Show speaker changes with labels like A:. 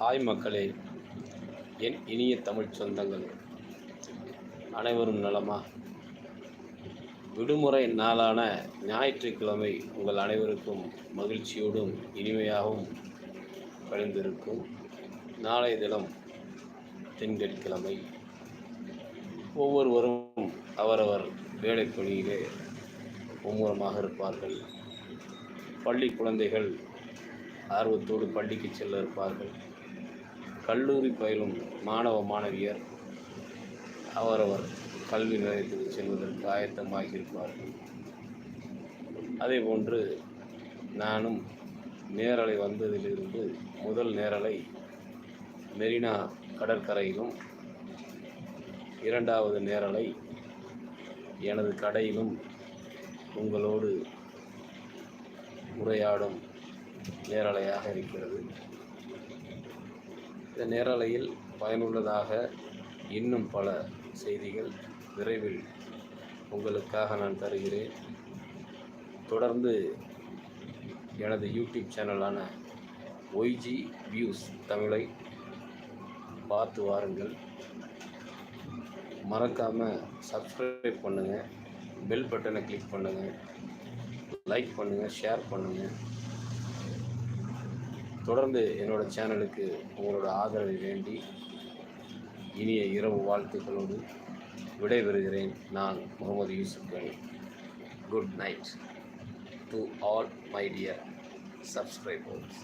A: Hi மக்களே என் இனிய தமிழ் சொந்தங்கள். அனைவரும் நலமா? விடுமுறை நாளான ஞாயிற்றுக்கிழமை உங்கள் அனைவருக்கும் மகிழ்ச்சியோடும் இனிமையாகவும் கழிந்திருக்கும். நாளைய தினம் திங்கட்கிழமை. ஒவ்வொருவரும் அவரவர் வேலை பணியிலே மும்முரமாக இருப்பார்கள். பள்ளி குழந்தைகள் ஆர்வத்தோடு பள்ளிக்கு செல்ல இருப்பார்கள். கல்லூரி பயிலும் மாணவ மாணவியர் அவரவர் கல்வி நிலையத்துக்கு செல்வதற்கு ஆயத்தமாக இருப்பார்கள் அதேபோன்று நானும் நேரலை வந்ததிலிருந்து முதல் நேரலை மெரினா கடற்கரையிலும் இரண்டாவது நேரலை எனது கடையிலும் உங்களோடு உரையாடும் நேரலையாக இருக்கிறது. இந்த நேரலையில் பயனுள்ளதாக இன்னும் பல செய்திகள் விரைவில் உங்களுக்காக நான் தருகிறேன். தொடர்ந்து எனது யூடியூப் சேனலான ஒய்ஜி வியூஸ் தமிழை பார்த்து வாருங்கள். மறக்காமல் சப்ஸ்கிரைப் பண்ணுங்கள் பெல் பட்டனை கிளிக் பண்ணுங்கள் லைக் பண்ணுங்கள் ஷேர் பண்ணுங்கள் தொடர்ந்து என்னோட சேனலுக்கு உங்களோட ஆதரவை வேண்டி இனிய இரவு வாழ்த்துக்களோடு விடைபெறுகிறேன் நான் Mohammed Yusuf Gani good night to all my dear subscribers